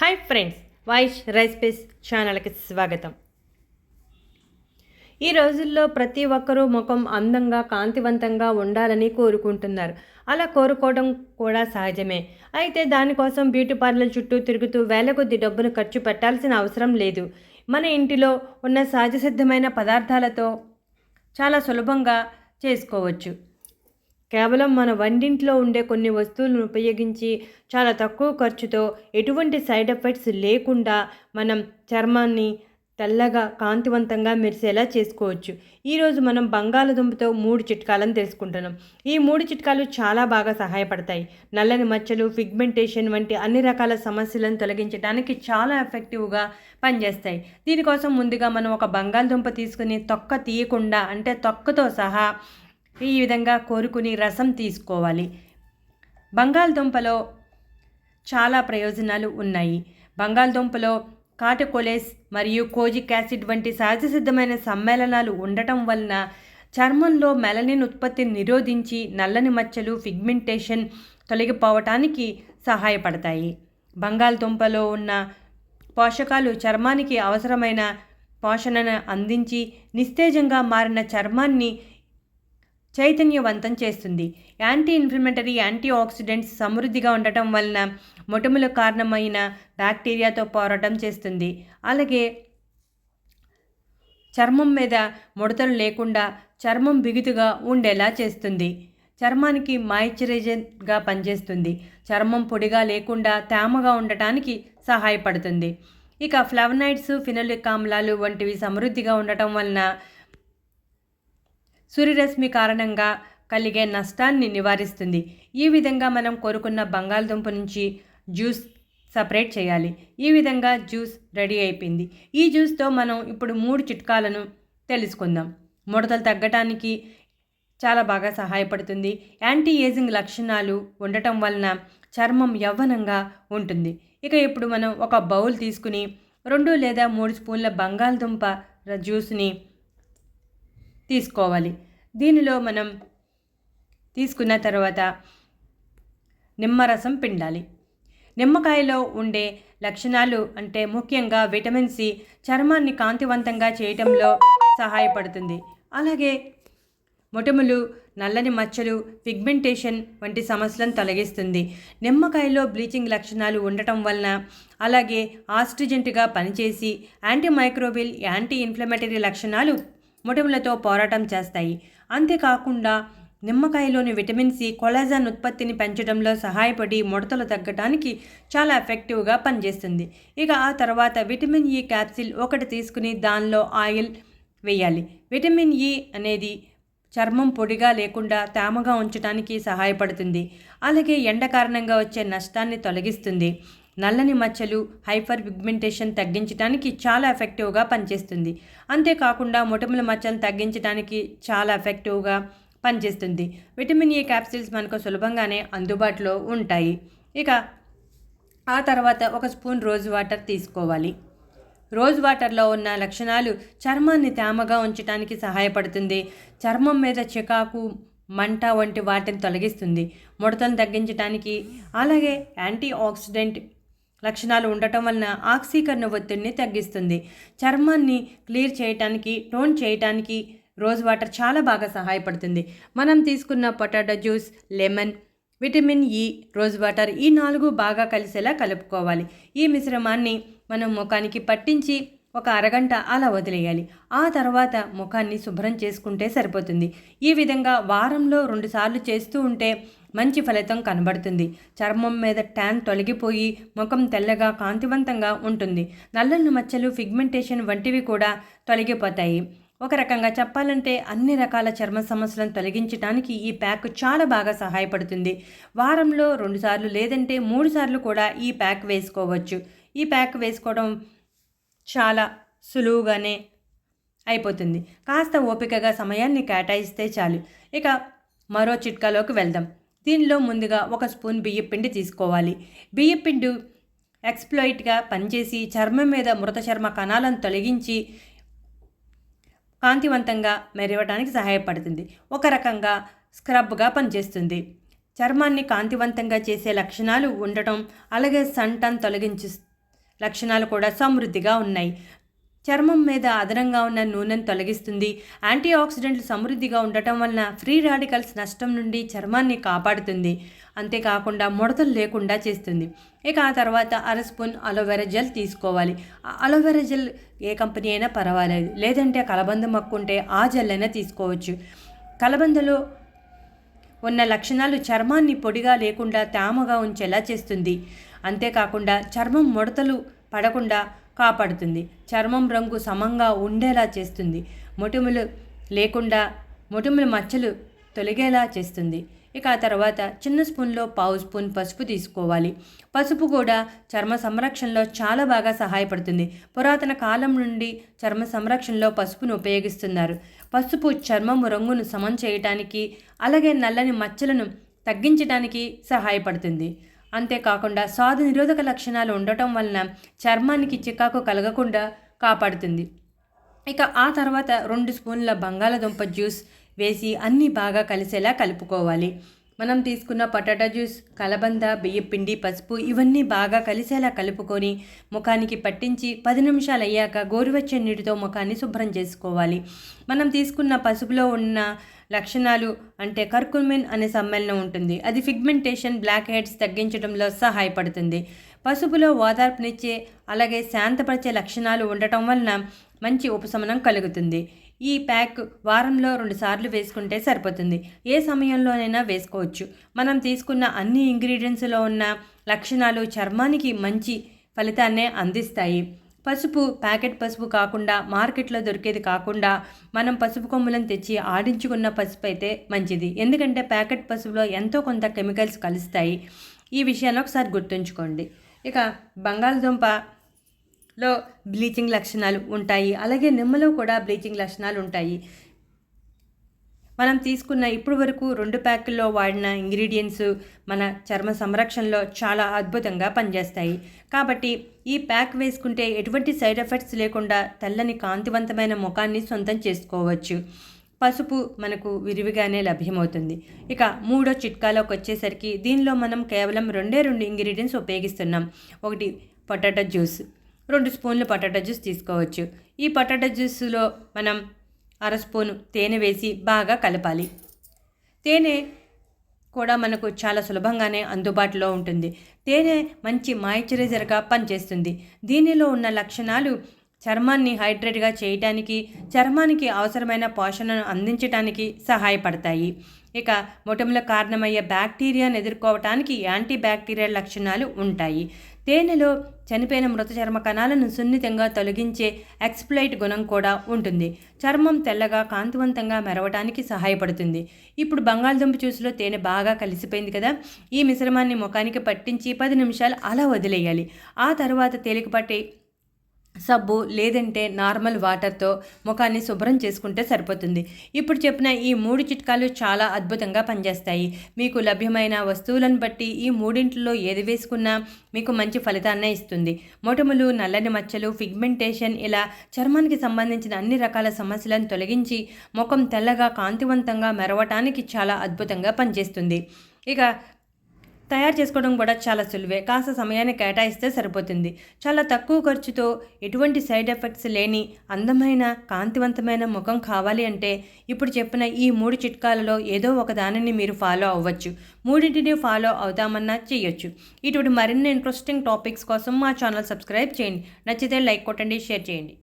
Hi friends voice రైస్పేస్ ఛానల్కి స్వాగతం. ఈ రోజుల్లో ప్రతి ఒక్కరూ ముఖం అందంగా కాంతివంతంగా ఉండాలని కోరుకుంటున్నారు. అలా కోరుకోవడం కూడా సహజమే. అయితే దానికోసం బ్యూటీ పార్లర్ చుట్టూ తిరుగుతూ వేల కొద్ది డబ్బును ఖర్చు పెట్టాల్సిన అవసరం లేదు. మన ఇంటిలో ఉన్న సహజ సిద్ధమైన పదార్థాలతో చాలా సులభంగా చేసుకోవచ్చు. కేవలం మన వంటింట్లో ఉండే కొన్ని వస్తువులను ఉపయోగించి చాలా తక్కువ ఖర్చుతో ఎటువంటి సైడ్ ఎఫెక్ట్స్ లేకుండా మనం చర్మాన్ని తెల్లగా కాంతివంతంగా మెరిసేలా చేసుకోవచ్చు. ఈరోజు మనం బంగాళదుంపతో మూడు చిట్కాలను తెలుసుకుంటున్నాం. ఈ మూడు చిట్కాలు చాలా బాగా సహాయపడతాయి. నల్లని మచ్చలు ఫిగ్మెంటేషన్ వంటి అన్ని రకాల సమస్యలను తొలగించడానికి చాలా ఎఫెక్టివ్గా పనిచేస్తాయి. దీనికోసం ముందుగా మనం ఒక బంగాళదుంప తీసుకుని తొక్క తీయకుండా అంటే తొక్కతో సహా ఈ విధంగా కోరుకుని రసం తీసుకోవాలి. బంగాళదుంపలో చాలా ప్రయోజనాలు ఉన్నాయి. బంగాళదుంపలో కాటకోలేస్ మరియు కోజిక్ యాసిడ్ వంటి సహజ సిద్ధమైన సమ్మేళనాలు ఉండటం వలన చర్మంలో మెలనిన్ ఉత్పత్తిని నిరోధించి నల్లని మచ్చలు ఫిగ్మెంటేషన్ తొలగిపోవటానికి సహాయపడతాయి. బంగాళదుంపలో ఉన్న పోషకాలు చర్మానికి అవసరమైన పోషణను అందించి నిస్తేజంగా మారిన చర్మాన్ని చైతన్యవంతం చేస్తుంది. యాంటీ ఇన్ఫ్లమేటరీ యాంటీ ఆక్సిడెంట్స్ సమృద్ధిగా ఉండటం వలన మొటములకు కారణమైన బ్యాక్టీరియాతో పోరాటం చేస్తుంది. అలాగే చర్మం మీద ముడతలు లేకుండా చర్మం బిగుతుగా ఉండేలా చేస్తుంది. చర్మానికి మాయిశ్చరైజర్గా పనిచేస్తుంది. చర్మం పొడిగా లేకుండా తేమగా ఉండటానికి సహాయపడుతుంది. ఇక ఫ్లవనైడ్స్ ఫినోలిక్ ఆమ్లాలు వంటివి సమృద్ధిగా ఉండటం వలన సూర్యరశ్మి కారణంగా కలిగే నష్టాన్ని నివారిస్తుంది. ఈ విధంగా మనం కోరుకున్న బంగాళదుంప నుంచి జ్యూస్ సపరేట్ చేయాలి. ఈ విధంగా జ్యూస్ రెడీ అయిపోయింది. ఈ జ్యూస్తో మనం ఇప్పుడు మూడు చిట్కాలను తెలుసుకుందాం. ముడతలు తగ్గటానికి చాలా బాగా సహాయపడుతుంది. యాంటీ ఏజింగ్ లక్షణాలు ఉండటం వలన చర్మం యవ్వనంగా ఉంటుంది. ఇక ఇప్పుడు మనం ఒక బౌల్ తీసుకుని రెండు లేదా మూడు స్పూన్ల బంగాళదుంప జ్యూస్ని తీసుకోవాలి. దీనిలో మనం తీసుకున్న తర్వాత నిమ్మరసం పిండాలి. నిమ్మకాయలో ఉండే లక్షణాలు అంటే ముఖ్యంగా విటమిన్ సి చర్మాన్ని కాంతివంతంగా చేయటంలో సహాయపడుతుంది. అలాగే మొటములు నల్లని మచ్చలు పిగ్మెంటేషన్ వంటి సమస్యలను తొలగిస్తుంది. నిమ్మకాయలో బ్లీచింగ్ లక్షణాలు ఉండటం వలన అలాగే ఆస్ట్రిజెంట్గా పనిచేసి యాంటీ మైక్రోబిల్ యాంటీ ఇన్ఫ్లమేటరీ లక్షణాలు మొటిమలతో పోరాటం చేస్తాయి. అంతేకాకుండా నిమ్మకాయలోని విటమిన్ సి కొలాజాన్ ఉత్పత్తిని పెంచడంలో సహాయపడి ముడతలు తగ్గడానికి చాలా ఎఫెక్టివ్గా పనిచేస్తుంది. ఇక ఆ తర్వాత విటమిన్ ఈ క్యాప్సిల్ ఒకటి తీసుకుని దానిలో ఆయిల్ వేయాలి. విటమిన్ ఈ అనేది చర్మం పొడిగా లేకుండా తేమగా ఉంచడానికి సహాయపడుతుంది. అలాగే ఎండ కారణంగా వచ్చే నష్టాన్ని తొలగిస్తుంది. నల్లని మచ్చలు హైపర్ పిగ్మెంటేషన్ తగ్గించడానికి చాలా ఎఫెక్టివ్గా పనిచేస్తుంది. అంతేకాకుండా మొటిమల మచ్చలను తగ్గించడానికి చాలా ఎఫెక్టివ్గా పనిచేస్తుంది. విటమిన్ ఏ క్యాప్సిల్స్ మనకు సులభంగానే అందుబాటులో ఉంటాయి. ఇక ఆ తర్వాత ఒక స్పూన్ రోజ్ వాటర్ తీసుకోవాలి. రోజ్ వాటర్లో ఉన్న లక్షణాలు చర్మాన్ని తేమగా ఉంచడానికి సహాయపడుతుంది. చర్మం మీద చికాకు మంట వంటి వాటిని తొలగిస్తుంది. ముడతను తగ్గించడానికి అలాగే యాంటీ ఆక్సిడెంట్ లక్షణాలు ఉండటం వలన ఆక్సీకరణ ఒత్తిడిని తగ్గిస్తుంది. చర్మాన్ని క్లియర్ చేయటానికి టోన్ చేయటానికి రోజ్ వాటర్ చాలా బాగా సహాయపడుతుంది. మనం తీసుకున్న పొటాటో జ్యూస్ లెమన్ విటమిన్ ఈ రోజ్ వాటర్ ఈ నాలుగు బాగా కలిసేలా కలుపుకోవాలి. ఈ మిశ్రమాన్ని మనం ముఖానికి పట్టించి ఒక అరగంట అలా వదిలేయాలి. ఆ తర్వాత ముఖాన్ని శుభ్రం చేసుకుంటే సరిపోతుంది. ఈ విధంగా వారంలో రెండుసార్లు చేస్తూ ఉంటే మంచి ఫలితం కనబడుతుంది. చర్మం మీద ట్యాన్ తొలగిపోయి ముఖం తెల్లగా కాంతివంతంగా ఉంటుంది. నల్లని మచ్చలు ఫిగ్మెంటేషన్ వంటివి కూడా తొలగిపోతాయి. ఒక రకంగా చెప్పాలంటే అన్ని రకాల చర్మ సమస్యలను తొలగించడానికి ఈ ప్యాక్ చాలా బాగా సహాయపడుతుంది. వారంలో రెండుసార్లు లేదంటే మూడు సార్లు కూడా ఈ ప్యాక్ వేసుకోవచ్చు. ఈ ప్యాక్ వేసుకోవడం చాలా సులువుగానే అయిపోతుంది. కాస్త ఓపికగా సమయాన్ని కేటాయిస్తే చాలు. ఇక మరో చిట్కాలోకి వెళ్దాం. దీనిలో ముందుగా ఒక స్పూన్ బియ్యపిండి తీసుకోవాలి. బియ్యపిండి ఎక్స్ప్లోయిట్గా పనిచేసి చర్మం మీద మృత చర్మ కణాలను తొలగించి కాంతివంతంగా మెరవడానికి సహాయపడుతుంది. ఒక రకంగా స్క్రబ్గా పనిచేస్తుంది. చర్మాన్ని కాంతివంతంగా చేసే లక్షణాలు ఉండటం అలాగే సంటను తొలగించి లక్షణాలు కూడా సమృద్ధిగా ఉన్నాయి. చర్మం మీద అదనంగా ఉన్న నూనెను తొలగిస్తుంది. యాంటీ ఆక్సిడెంట్లు సమృద్ధిగా ఉండటం వలన ఫ్రీ రాడికల్స్ నష్టం నుండి చర్మాన్ని కాపాడుతుంది. అంతేకాకుండా ముడతలు లేకుండా చేస్తుంది. ఇక ఆ తర్వాత అర స్పూన్ అలోవెరా జెల్ తీసుకోవాలి. అలోవెరా జెల్ ఏ కంపెనీ అయినా పర్వాలేదు. లేదంటే కలబంద మక్కుంటే ఆ జెల్ అయినా తీసుకోవచ్చు. కలబందలో ఉన్న లక్షణాలు చర్మాన్ని పొడిగా లేకుండా తేమగా ఉంచేలా చేస్తుంది. అంతేకాకుండా చర్మం ముడతలు పడకుండా కాపాడుతుంది. చర్మం రంగు సమంగా ఉండేలా చేస్తుంది. మొటిములు లేకుండా మొటిముల మచ్చలు తొలగేలా చేస్తుంది. ఇక ఆ తర్వాత చిన్న స్పూన్లో పావు స్పూన్ పసుపు తీసుకోవాలి. పసుపు కూడా చర్మ సంరక్షణలో చాలా బాగా సహాయపడుతుంది. పురాతన కాలం నుండి చర్మ సంరక్షణలో పసుపును ఉపయోగిస్తున్నారు. పసుపు చర్మము రంగును సమం చేయటానికి అలాగే నల్లని మచ్చలను తగ్గించడానికి సహాయపడుతుంది. అంతేకాకుండా స్వాదు నిరోధక లక్షణాలు ఉండటం వలన చర్మానికి చికాకు కలగకుండా కాపాడుతుంది. ఇక ఆ తర్వాత రెండు స్పూన్ల బంగాళదుంప జ్యూస్ వేసి అన్నీ బాగా కలిసేలా కలుపుకోవాలి. మనం తీసుకున్న పొటాటో జ్యూస్ కలబంద బియ్యపిండి పసుపు ఇవన్నీ బాగా కలిసేలా కలుపుకొని ముఖానికి పట్టించి పది నిమిషాలు అయ్యాక గోరువెచ్చని నీటితో ముఖాన్ని శుభ్రం చేసుకోవాలి. మనం తీసుకున్న పసుపులో ఉన్న లక్షణాలు అంటే కర్కుమిన్ అనే సమ్మేళనం ఉంటుంది. అది ఫిగ్మెంటేషన్ బ్లాక్ హెడ్స్ తగ్గించడంలో సహాయపడుతుంది. పసుపులో ఓదార్పునిచ్చే అలాగే శాంతపరిచే లక్షణాలు ఉండటం వలన మంచి ఉపశమనం కలుగుతుంది. ఈ ప్యాక్ వారంలో రెండుసార్లు వేసుకుంటే సరిపోతుంది. ఏ సమయంలోనైనా వేసుకోవచ్చు. మనం తీసుకున్న అన్ని ఇంగ్రీడియంట్స్లో ఉన్న లక్షణాలు చర్మానికి మంచి ఫలితాన్నే అందిస్తాయి. పసుపు ప్యాకెట్ పసుపు కాకుండా మార్కెట్లో దొరికేది కాకుండా మనం పసుపు కొమ్ములను తెచ్చి ఆడించుకున్న పసుపు అయితే మంచిది. ఎందుకంటే ప్యాకెట్ పసుపులో ఎంతో కొంత కెమికల్స్ కలుస్తాయి. ఈ విషయాన్ని ఒకసారి గుర్తుంచుకోండి. ఇక బంగాళదుంప లో బ్లీచింగ్ లక్షణాలు ఉంటాయి. అలాగే నిమ్మలో కూడా బ్లీచింగ్ లక్షణాలు ఉంటాయి. మనం తీసుకున్న ఇప్పటి వరకు రెండు ప్యాకుల్లో వాడిన ఇంగ్రీడియంట్స్ మన చర్మ సంరక్షణలో చాలా అద్భుతంగా పనిచేస్తాయి. కాబట్టి ఈ ప్యాక్ వేసుకుంటే ఎటువంటి సైడ్ ఎఫెక్ట్స్ లేకుండా తెల్లని కాంతివంతమైన ముఖాన్ని సొంతం చేసుకోవచ్చు. పసుపు మనకు విరివిగానే లభ్యమవుతుంది. ఇక మూడో చిట్కాలోకి వచ్చేసరికి దీనిలో మనం కేవలం రెండే రెండు ఇంగ్రీడియంట్స్ ఉపయోగిస్తున్నాం. ఒకటి పొటాటో జ్యూస్. రెండు స్పూన్లు పొటాటో జ్యూస్ తీసుకోవచ్చు. ఈ పొటాటో జ్యూస్లో మనం అర స్పూను తేనె వేసి బాగా కలపాలి. తేనె కూడా మనకు చాలా సులభంగానే అందుబాటులో ఉంటుంది. తేనె మంచి మాయిశ్చరైజర్గా పనిచేస్తుంది. దీనిలో ఉన్న లక్షణాలు చర్మాన్ని హైడ్రేట్గా చేయటానికి చర్మానికి అవసరమైన పోషణను అందించడానికి సహాయపడతాయి. ఇక మొటిమల కారణమయ్యే బ్యాక్టీరియాను ఎదుర్కోవటానికి యాంటీ బ్యాక్టీరియల్ లక్షణాలు ఉంటాయి. తేనెలో చనిపోయిన మృత చర్మ కణాలను సున్నితంగా తొలగించే ఎక్స్ప్లైట్ గుణం కూడా ఉంటుంది. చర్మం తెల్లగా కాంతివంతంగా మెరవటానికి సహాయపడుతుంది. ఇప్పుడు బంగాళదుంప జ్యూస్లో తేనె బాగా కలిసిపోయింది కదా? ఈ మిశ్రమాన్ని ముఖానికి పట్టించి పది నిమిషాలు అలా వదిలేయాలి. ఆ తర్వాత తేలికపాటి సబ్బు లేదంటే నార్మల్ వాటర్తో ముఖాన్ని శుభ్రం చేసుకుంటే సరిపోతుంది. ఇప్పుడు చెప్పిన ఈ మూడు చిట్కాలు చాలా అద్భుతంగా పనిచేస్తాయి. మీకు లభ్యమైన వస్తువులను బట్టి ఈ మూడింటిలో ఏది వేసుకున్నా మీకు మంచి ఫలితాన్నే ఇస్తుంది. మొటములు నల్లని మచ్చలు ఫిగ్మెంటేషన్ ఇలా చర్మానికి సంబంధించిన అన్ని రకాల సమస్యలను తొలగించి ముఖం తెల్లగా కాంతివంతంగా మెరవటానికి చాలా అద్భుతంగా పనిచేస్తుంది. ఇక తయారు చేసుకోవడం కూడా చాలా సులువే. కాస్త సమయాన్ని కేటాయిస్తే సరిపోతుంది. చాలా తక్కువ ఖర్చుతో ఎటువంటి సైడ్ ఎఫెక్ట్స్ లేని అందమైన కాంతివంతమైన ముఖం కావాలి అంటే ఇప్పుడు చెప్పిన ఈ మూడు చిట్కాలలో ఏదో ఒక దానిని మీరు ఫాలో అవ్వచ్చు. మూడింటిని ఫాలో అవుతామన్నా చేయొచ్చు. ఇటువంటి మరిన్ని ఇంట్రెస్టింగ్ టాపిక్స్ కోసం మా ఛానల్ సబ్స్క్రైబ్ చేయండి. నచ్చితే లైక్ కొట్టండి షేర్ చేయండి.